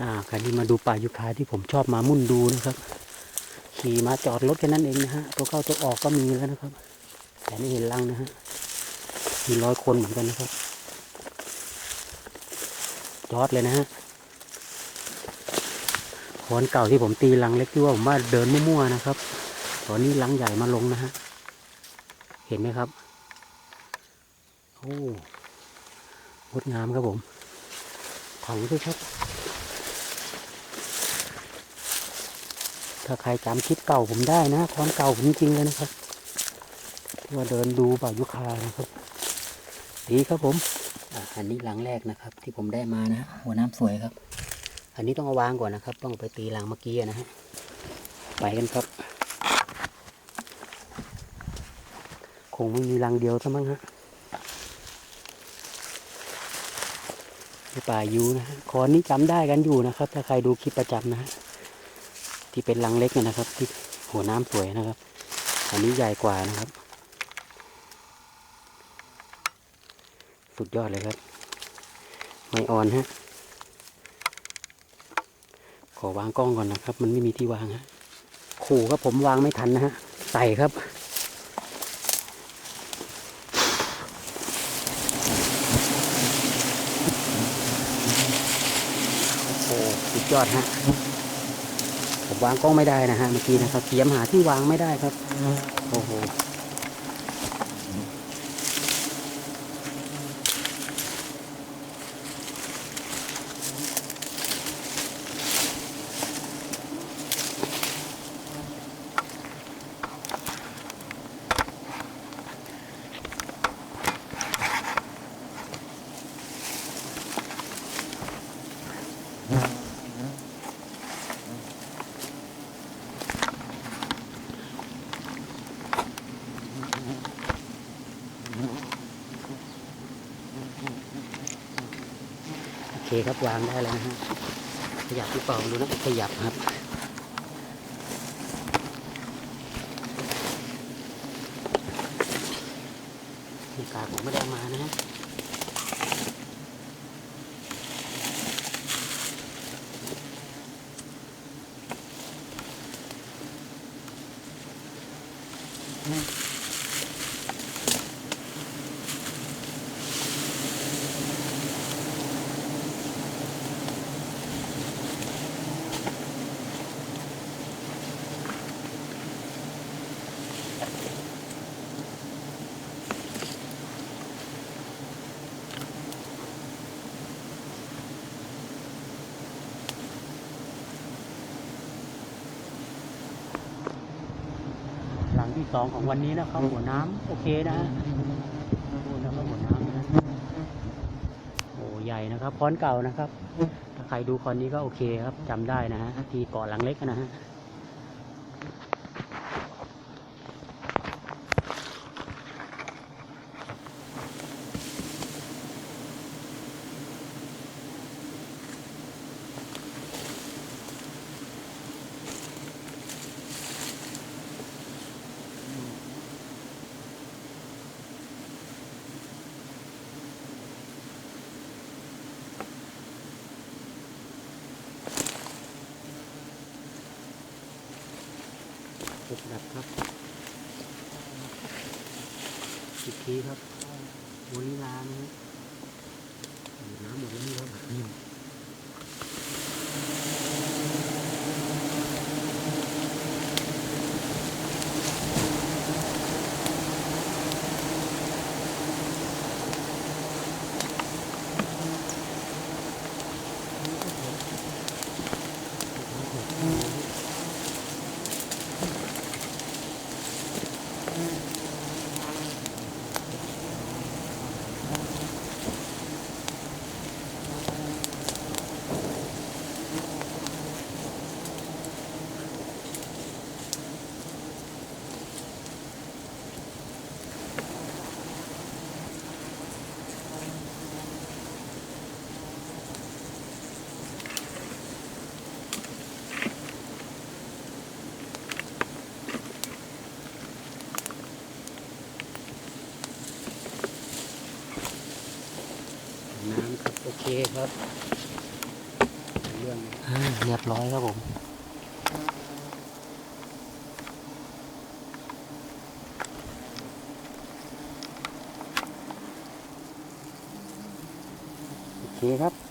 อ่าคันนี้มาดูป่ายุคาที่ผมชอบมามุ่นดูนะครับ ขี่มาจอดรถแค่นั้นเองนะฮะตัวเข้าตัวออกก็มีแล้วนะครับ แต่ไม่เห็นรังนะฮะมีร้อยคนเหมือนกันนะครับ จอดเลยนะฮะคอนเก่าที่ผมตีรังเล็กที่ว่าผมว่าเดินมั่วๆนะครับตอนนี้รังใหญ่มาลงนะฮะเห็นไหมครับโอ้งดงามครับผมถังด้วยครับ ถ้าใครจำคลิปเก่าผมได้นะคอนเก่าผมจริงๆเลยนะครับที่ว่าเดินดูป่ายุคานะครับ ดีครับผมอันนี้หลังแรกนะครับ ที่ผมได้มานะหัวน้ำสวยครับ อันนี้ต้องเอาวางก่อนนะครับ ต้องไปตีหลังเมื่อกี้นะฮะไปกันครับ คงไม่มีรังเดียวซะมั้งฮะในป่ายูนะฮะคอนนี้จำได้กันอยู่นะครับ ถ้าใครดูคลิปประจำนะฮะ ที่เป็นรังเล็กนะครับ ที่หัวน้ำสวยนะครับ อันนี้ใหญ่กว่านะครับ สุดยอดเลยครับ ไม่อ่อนฮะขอวางกล้องก่อนนะครับ มันไม่มีที่วางฮะขู่ครับผมวางไม่ทันนะฮะใส่ครับโอ้สุดยอดฮะ วางกล้องไม่ได้นะฮะเมื่อกี้นะครับเตรียมหาที่วางไม่ได้ครับโอ้โห เคครับวางได้แล้วนะฮะขยับหรือเปล่าไม่รู้นะขยับครับนี่กาผมไม่ได้มานะฮะหลั ที่สองของวันนี้นะครับหัวน้ำโอเคนะดูนะครับหัวน้ำนะโอ้ใหญ่นะครับค้อนเก่านะครับถ้าใครดูคอนนี้ก็โอเคครับจำได้นะฮะที่เกาะหลังเล็กนะฮะ จุดดับครับอีกทีครับโมลิลานะฮะ น้ำครับ โอเคครับยรื่องอ่าเรียบร้อยครับผมโอเคครับ